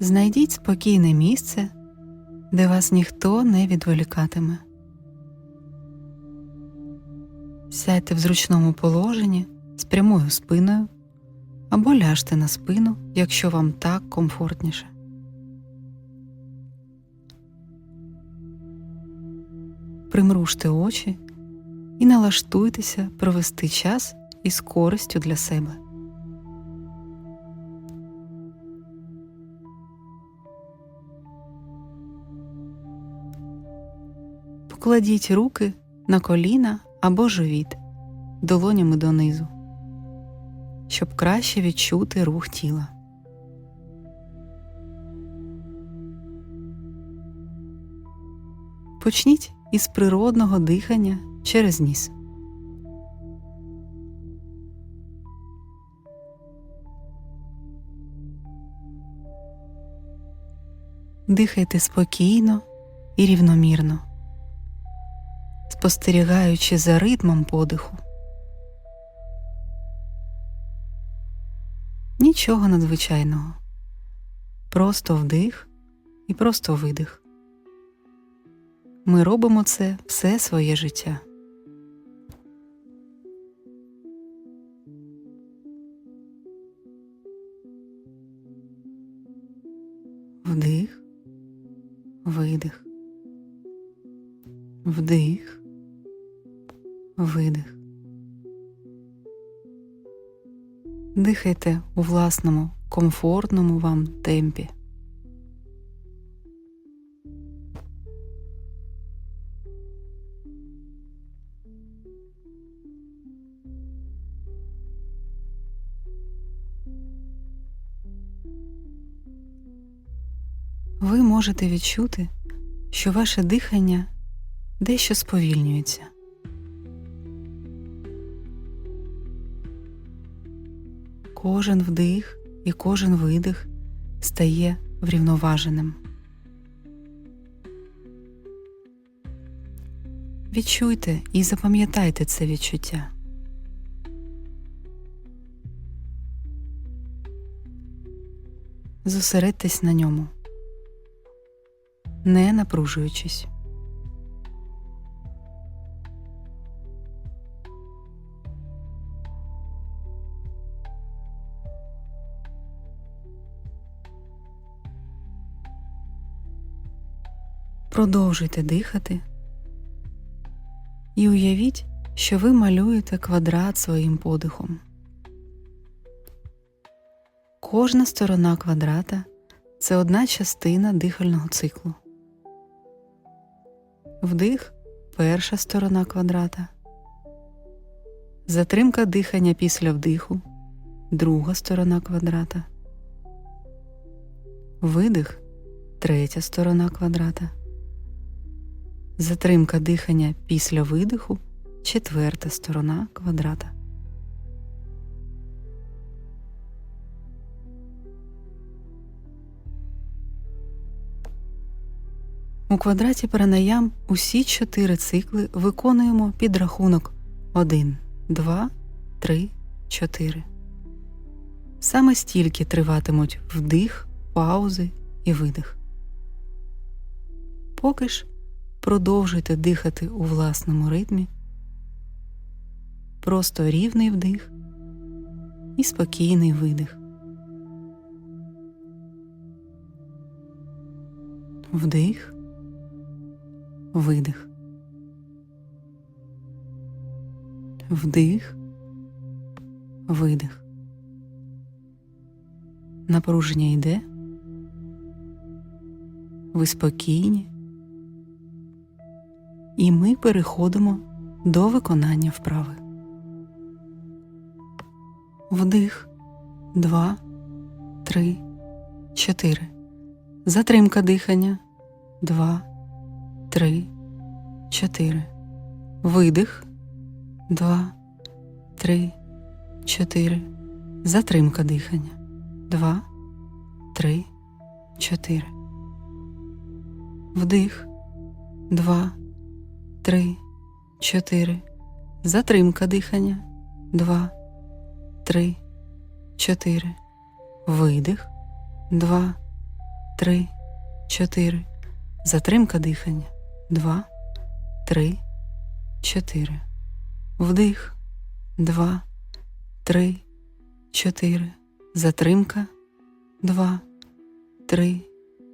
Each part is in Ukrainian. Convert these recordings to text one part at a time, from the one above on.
Знайдіть спокійне місце, де вас ніхто не відволікатиме. Сядьте в зручному положенні з прямою спиною або ляжте на спину, якщо вам так комфортніше. Примружте очі і налаштуйтеся провести час із користю для себе. Покладіть руки на коліна або живіт долонями донизу, щоб краще відчути рух тіла. Почніть із природного дихання через ніс. Дихайте спокійно і рівномірно, спостерігаючи за ритмом подиху. Нічого надзвичайного, просто вдих і просто видих. Ми робимо це все своє життя. Вдих, видих, вдих, видих. Дихайте у власному, комфортному вам темпі. Ви можете відчути, що ваше дихання дещо сповільнюється. Кожен вдих і кожен видих стає врівноваженим. Відчуйте і запам'ятайте це відчуття. Зосередьтесь на ньому, не напружуючись. Продовжуйте дихати і уявіть, що ви малюєте квадрат своїм подихом. Кожна сторона квадрата це одна частина дихального циклу. Вдих перша сторона квадрата. Затримка дихання після вдиху друга сторона квадрата. Видих третя сторона квадрата. Затримка дихання після видиху четверта сторона квадрата. У квадраті пранаям усі чотири цикли виконуємо під рахунок 1, 2, 3, 4. Саме стільки триватимуть вдих, паузи і видих. Поки ж продовжуйте дихати у власному ритмі, просто рівний вдих і спокійний видих. Вдих, видих. Вдих, видих. Напруження йде. Ви спокійні. І ми переходимо до виконання вправи. Вдих, два, три, чотири. Затримка дихання. Два, три, чотири. Видих. Два, три, чотири. Затримка дихання. Два, три, чотири. Вдих. Два, три, чотири. Затримка дихання. Два, три, чотири. Видих. Два, три, чотири. Затримка дихання. Два, три, чотири. Вдих. Два, три, чотири. Затримка. Два, три,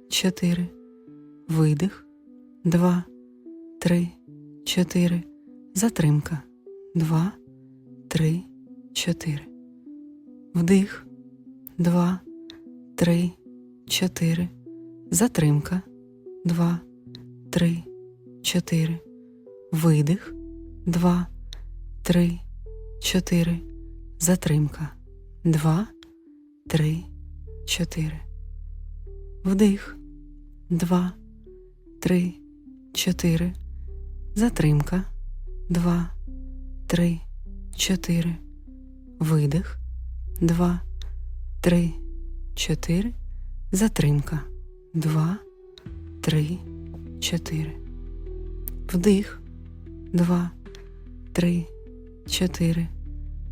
чотири. Видих. Два, три, чотири. Затримка. Два, три, чотири. Вдих. Два, три, чотири. Затримка. Два, три, чотири. Видих. Два, три, чотири. Затримка. Два, три, чотири. Вдих. Два, три, чотири. Затримка. Два, три, чотири. Видих. Два, три, чотири. Затримка. Два, три, чотири. Вдих. Два, три, чотири.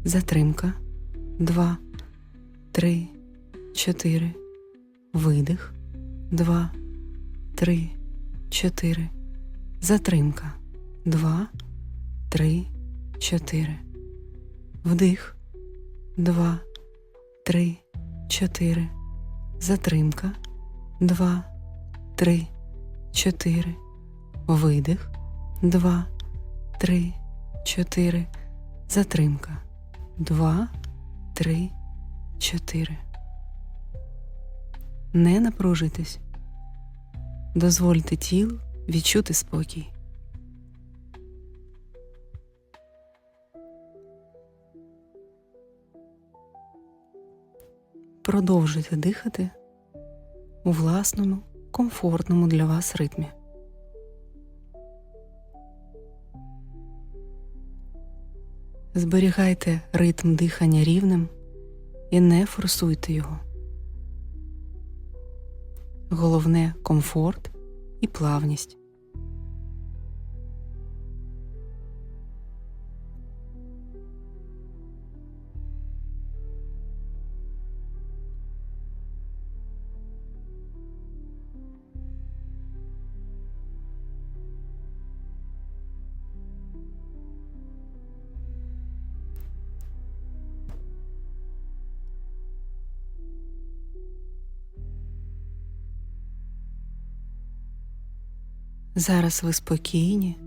Затримка. Два, три, чотири. Видих. Два, три, чотири. Затримка. Два, три, чотири. Вдих. Два, три, чотири. Затримка. Два, три, чотири. Видих. Два, три, чотири. Затримка. Два, три, чотири. Не напружуйтесь. Дозвольте тілу відчути спокій. Продовжуйте дихати у власному, комфортному для вас ритмі. Зберігайте ритм дихання рівним і не форсуйте його. Головне комфорт і плавність. Зараз ви спокійні,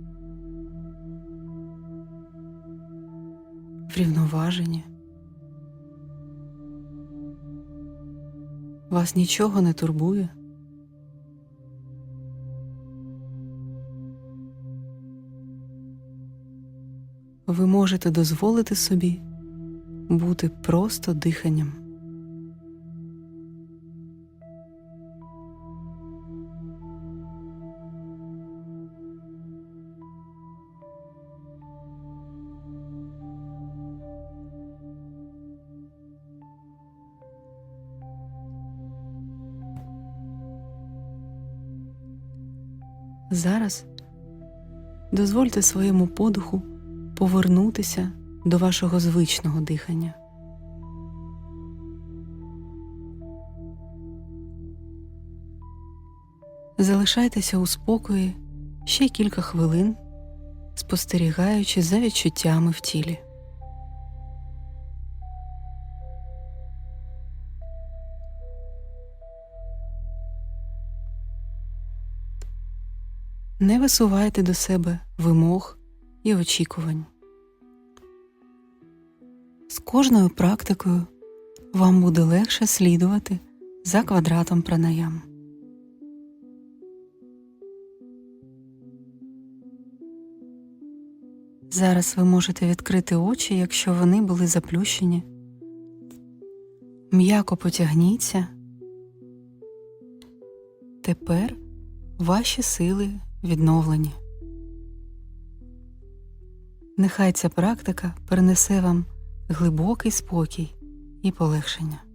врівноважені. Вас нічого не турбує. Ви можете дозволити собі бути просто диханням. Зараз дозвольте своєму подиху повернутися до вашого звичного дихання. Залишайтеся у спокої ще кілька хвилин, спостерігаючи за відчуттями в тілі. Не висувайте до себе вимог і очікувань. З кожною практикою вам буде легше слідувати за квадратом пранаям. Зараз ви можете відкрити очі, якщо вони були заплющені. М'яко потягніться. Тепер ваші сили відновлені. Нехай ця практика принесе вам глибокий спокій і полегшення.